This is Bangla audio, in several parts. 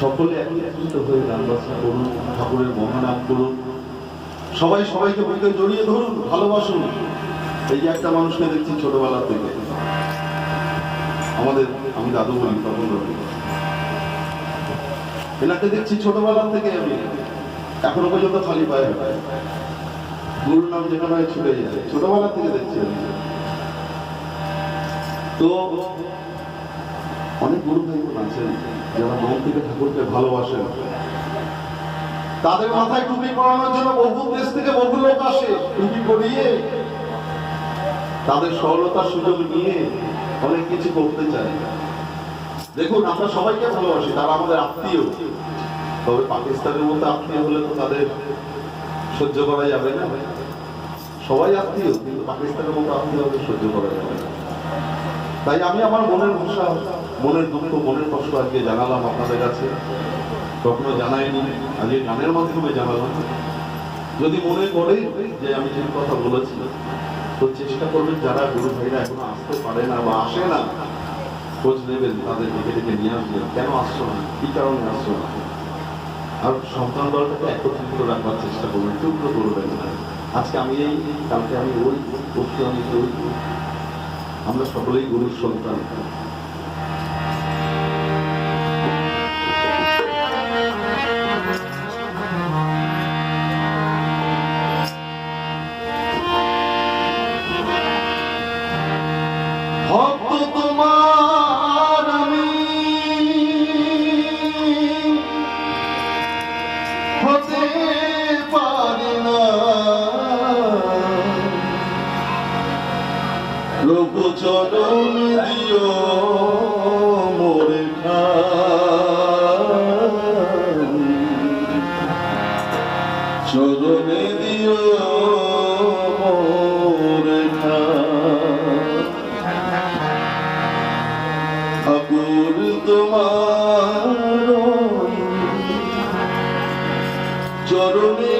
সকলে একত্রিত হয়ে গান বাজনা করুন, ঠাকুরের মহানাম করুন। সবাই সবাইকে বুকে জড়িয়ে ধরুন, ভালোবাসুন। এই যে একটা মানুষকে দেখছি ছোটবেলা থেকে। আমাদের, আমি দাদু বলি তখন এনাকে দেখছি ছোটবেলা থেকে আমি। এখনও পর্যন্ত খালি পায়ে গুরুর নাম যেখানে হয় ছুটে যায়। ছোটবেলা থেকে দেখছি আমি। তো অনেক গুরু ভাই বোন আছেন, যারা মন থেকে ঠাকুরকে ভালোবাসেন। তাদের মাথায় টুপি পরানোর জন্য বহু দেশ থেকে বহু লোক আসে, টুপি পরিয়ে। তাদের সরলতার সুযোগ নিয়ে অনেক কিছু করতে চায়। দেখুন, আমরা সবাইকে ভালোবাসি, তারা আমাদের আত্মীয়। তবে পাকিস্তানের মতো আত্মীয় হলে তো তাদের সহ্য করা যাবে না। সবাই আত্মীয়, কিন্তু পাকিস্তানের মতো আত্মীয় সহ্য করা যাবে না। তাই আমি আমার মনের ভাষা মনের দুঃখ, মনের কষ্ট আজকে জানালাম আপনাদের কাছে। কখনো জানাইনি আজকে গানের মাধ্যমে জানালাম। যদি মনে করে যে আমি যে কথা বলেছি, তো চেষ্টা করবেন যারা গুরু ভাইরা এখনও আসতে পারে না বা আসে না, খোঁজ নেবেন, তাদের ডেকে ডেকে নিয়ে আসবেন। কেন আসছো না? কি কারণে আসছো না? আর সন্তান দলটাকে একত্রিত রাখবার চেষ্টা করবেন টুকরো করবেন না আজকে আমি এই, কালকে আমি ওই পরশু আমি ওই আমরা সকলেই গুরুর সন্তান। চরণের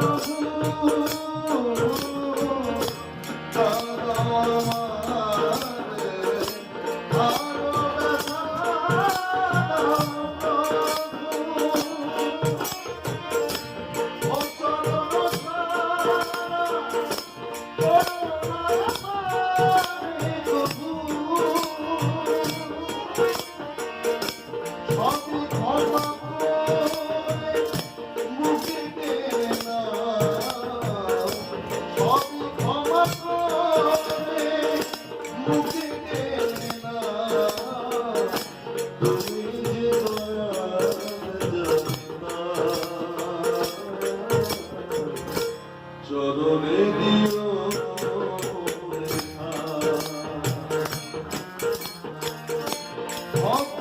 Oh, よ